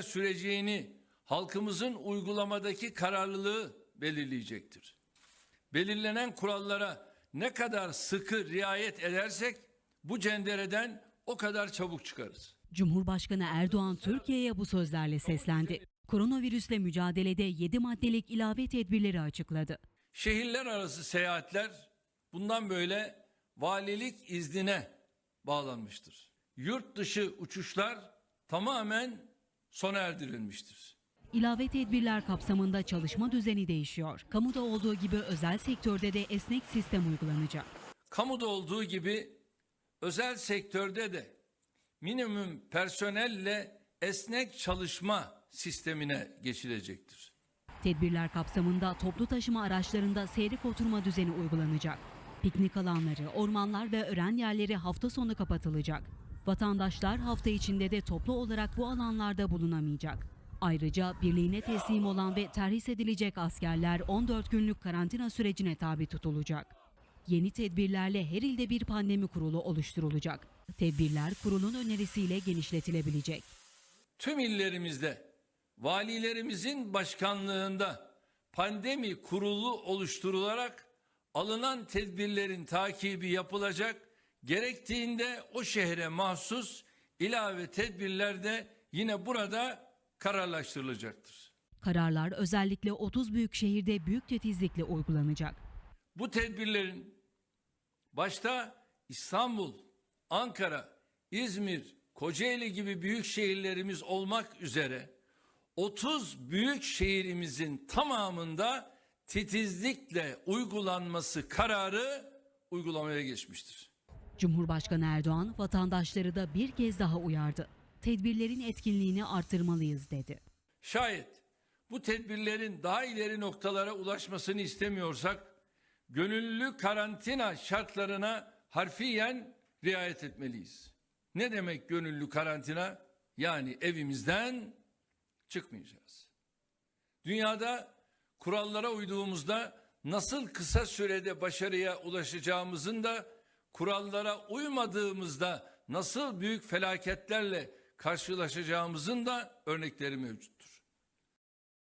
süreceğini halkımızın uygulamadaki kararlılığı belirleyecektir. Belirlenen kurallara ne kadar sıkı riayet edersek bu cendereden o kadar çabuk çıkarız. Cumhurbaşkanı Erdoğan Türkiye'ye bu sözlerle seslendi. Koronavirüsle mücadelede 7 maddelik ilave tedbirleri açıkladı. Şehirler arası seyahatler bundan böyle valilik iznine bağlanmıştır. Yurt dışı uçuşlar tamamen sona erdirilmiştir. İlave tedbirler kapsamında çalışma düzeni değişiyor. Kamuda olduğu gibi özel sektörde de esnek sistem uygulanacak. Kamuda olduğu gibi özel sektörde de minimum personelle esnek çalışma sistemine geçilecektir. Tedbirler kapsamında toplu taşıma araçlarında seyrek oturma düzeni uygulanacak. Piknik alanları, ormanlar ve öğren yerleri hafta sonu kapatılacak. Vatandaşlar hafta içinde de toplu olarak bu alanlarda bulunamayacak. Ayrıca birliğine teslim olan ve terhis edilecek askerler 14 günlük karantina sürecine tabi tutulacak. Yeni tedbirlerle her ilde bir pandemi kurulu oluşturulacak. Tedbirler kurulun önerisiyle genişletilebilecek. Tüm illerimizde valilerimizin başkanlığında pandemi kurulu oluşturularak alınan tedbirlerin takibi yapılacak. Gerektiğinde o şehre mahsus ilave tedbirler de yine burada kararlaştırılacaktır. Kararlar özellikle 30 büyük şehirde büyük titizlikle uygulanacak. Bu tedbirlerin başta İstanbul, Ankara, İzmir, Kocaeli gibi büyük şehirlerimiz olmak üzere 30 büyük şehrimizin tamamında titizlikle uygulanması kararı uygulamaya geçmiştir. Cumhurbaşkanı Erdoğan vatandaşları da bir kez daha uyardı. Tedbirlerin etkinliğini artırmalıyız dedi. Şayet bu tedbirlerin daha ileri noktalara ulaşmasını istemiyorsak gönüllü karantina şartlarına harfiyen riayet etmeliyiz. Ne demek gönüllü karantina? Yani evimizden çıkmayacağız. Dünyada kurallara uyduğumuzda nasıl kısa sürede başarıya ulaşacağımızın da kurallara uymadığımızda nasıl büyük felaketlerle karşılaşacağımızın da örnekleri mevcuttur.